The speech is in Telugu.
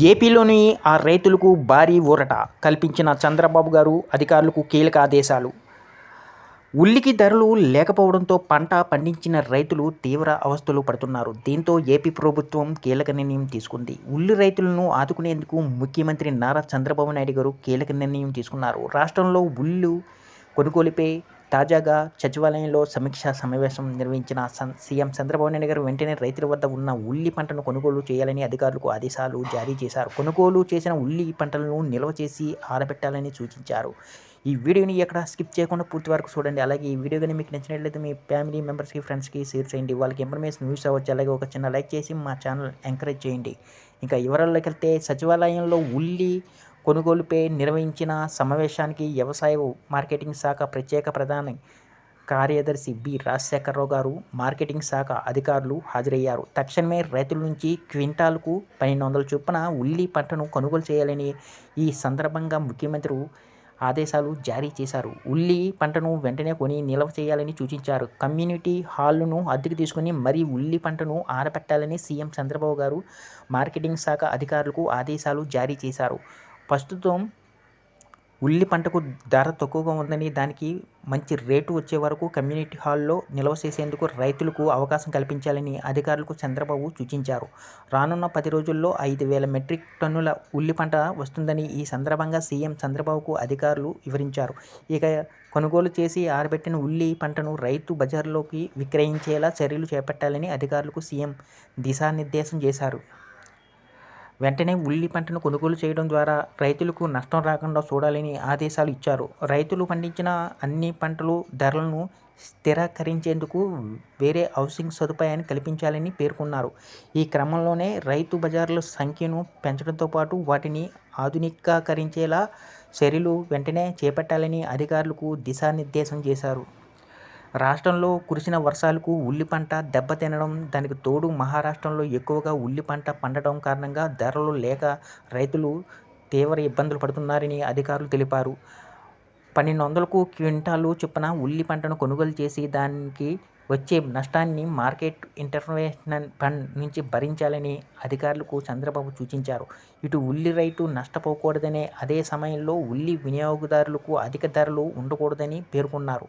ఏపీలోని ఆ రైతులకు భారీ ఊరట కల్పించిన చంద్రబాబు గారు అధికారులకు కీలక ఆదేశాలు. ఉల్లికి ధరలు లేకపోవడంతో పంట పండించిన రైతులు తీవ్ర అవస్థలు పడుతున్నారు. దీంతో ఏపీ ప్రభుత్వం కీలక నిర్ణయం తీసుకుంది. ఉల్లి రైతులను ఆదుకునేందుకు ముఖ్యమంత్రి నారా చంద్రబాబు నాయుడు గారు కీలక నిర్ణయం తీసుకున్నారు. రాష్ట్రంలో ఉల్లు కొనుగోలుపై తాజాగా సచివాలయంలో సమీక్షా సమావేశం నిర్వహించిన సీఎం చంద్రబాబు నాయుడు గారు వెంటనే రైతుల వద్ద ఉన్న ఉల్లి పంటను కొనుగోలు చేయాలని అధికారులకు ఆదేశాలు జారీ చేశారు. కొనుగోలు చేసిన ఉల్లి పంటలను నిల్వ చేసి ఆరబెట్టాలని సూచించారు. ఈ వీడియోని ఎక్కడ స్కిప్ చేయకుండా పూర్తి వరకు చూడండి. అలాగే ఈ వీడియో కానీ మీకు నచ్చినట్లయితే మీ ఫ్యామిలీ మెంబర్స్కి ఫ్రెండ్స్కి షేర్ చేయండి. వాళ్ళకి ఇన్ఫర్మేషన్ యూస్ అవ్వచ్చు. అలాగే ఒక చిన్న లైక్ చేసి మా ఛానల్ ఎంకరేజ్ చేయండి. ఇంకా వివరాల్లోకి వెళ్తే సచివాలయంలో ఉల్లి కొనుగోలుపై నిర్వహించిన సమావేశానికి వ్యవసాయ మార్కెటింగ్ శాఖ ప్రత్యేక ప్రధాన కార్యదర్శి బి. రాజశేఖరరావు గారు మార్కెటింగ్ శాఖ అధికారులు హాజరయ్యారు. తక్షణమే రైతుల నుంచి క్వింటాల్కు పన్నెండు వందల చొప్పున ఉల్లి పంటను కొనుగోలు చేయాలని ఈ సందర్భంగా ముఖ్యమంత్రి ఆదేశాలు జారీ చేశారు. ఉల్లి పంటను వెంటనే కొని నిల్వ చేయాలని సూచించారు. కమ్యూనిటీ హాల్ను అద్దెకు తీసుకుని మరీ ఉల్లి పంటను ఆరబెట్టాలని సీఎం చంద్రబాబు గారు మార్కెటింగ్ శాఖ అధికారులకు ఆదేశాలు జారీ చేశారు. ప్రస్తుతం ఉల్లి పంటకు ధర తక్కువగా ఉందని దానికి మంచి రేటు వచ్చే వరకు కమ్యూనిటీ హాల్లో నిల్వ చేసేందుకు రైతులకు అవకాశం కల్పించాలని అధికారులకు చంద్రబాబు సూచించారు. రానున్న పది రోజుల్లో ఐదు వేల మెట్రిక్ టన్నుల ఉల్లి పంట వస్తుందని ఈ సందర్భంగా సీఎం చంద్రబాబుకు అధికారులు వివరించారు. ఇక కొనుగోలు చేసి ఆరబెట్టిన ఉల్లి పంటను రైతు బజార్లోకి విక్రయించేలా చర్యలు చేపట్టాలని అధికారులకు సీఎం దిశానిర్దేశం చేశారు. వెంటనే ఉల్లి పంటను కొనుగోలు చేయడం ద్వారా రైతులకు నష్టం రాకుండా చూడాలని ఆదేశాలు ఇచ్చారు. రైతులు పండించిన అన్ని పంటలు ధరలను స్థిరీకరించేందుకు వేరే హౌసింగ్ సదుపాయాన్ని కల్పించాలని పేర్కొన్నారు. ఈ క్రమంలోనే రైతు బజార్ల సంఖ్యను పెంచడంతో పాటు వాటిని ఆధునికీకరించేలా చర్యలు వెంటనే చేపట్టాలని అధికారులకు దిశానిర్దేశం చేశారు. రాష్ట్రంలో కురిసిన వర్షాలకు ఉల్లి పంట దెబ్బతినడం దానికి తోడు మహారాష్ట్రలో ఎక్కువగా ఉల్లి పంట పండడం కారణంగా ధరలు లేక రైతులు తీవ్ర ఇబ్బందులు పడుతున్నారని అధికారులు తెలిపారు. పన్నెండు వందలకు క్వింటాలు చొప్పున ఉల్లి పంటను కొనుగోలు చేసి దానికి వచ్చే నష్టాన్ని మార్కెట్ ఇంటర్వెన్షన్ ఫండ్ నుంచి భరించాలని అధికారులకు చంద్రబాబు సూచించారు. ఇటు ఉల్లి రైతు నష్టపోకూడదనే అదే సమయంలో ఉల్లి వినియోగదారులకు అధిక ధరలు ఉండకూడదని పేర్కొన్నారు.